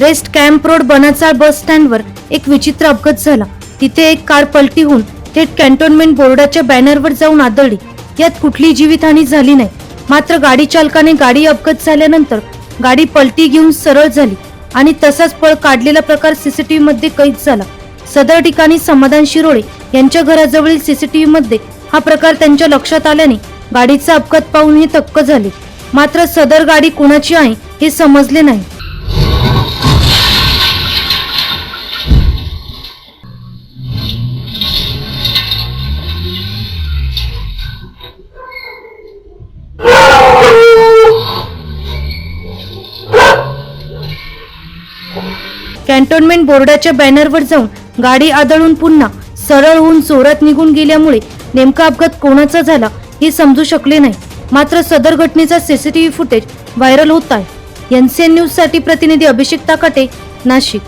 Rest camp road बनाचाळ बस स्टँडवर एक विचित्र अपघात झाला. तिथे एक कार पलटी होऊन थेट कॅन्टोन्मेंट बोर्डाच्या बॅनरवर जाऊन आदळली. यात कुठलीही जीवितहानी झाली नाही. मात्र गाडी चालकाने गाडी अपघात झाल्यानंतर गाडी पलटी घेऊन सरळ झाली आणि तसाच पळ काढलेला प्रकार सीसीटीव्ही मध्ये कैद झाला. सदर ठिकाणी समाधान शिरोळे यांच्या घराजवळील सीसीटीव्ही मध्ये हा प्रकार त्यांच्या लक्षात आल्याने गाडीचा अपघात पाहून हे थक्क झाले. मात्र सदर गाडी कुणाची आहे हे समजले नाही. कॅन्टोन्मेंट बोर्डाच्या बॅनरवर जाऊन गाडी आदळून पुन्हा सरळ होऊन चोरात निघून गेल्यामुळे नेमका अपघात कोणाचा झाला हे समजू शकले नाही. मात्र सदर घटनेचा सीसीटीव्ही फुटेज व्हायरल होत आहे. एन सी न्यूजसाठी प्रतिनिधी अभिषेक ताकाटे नाशिक.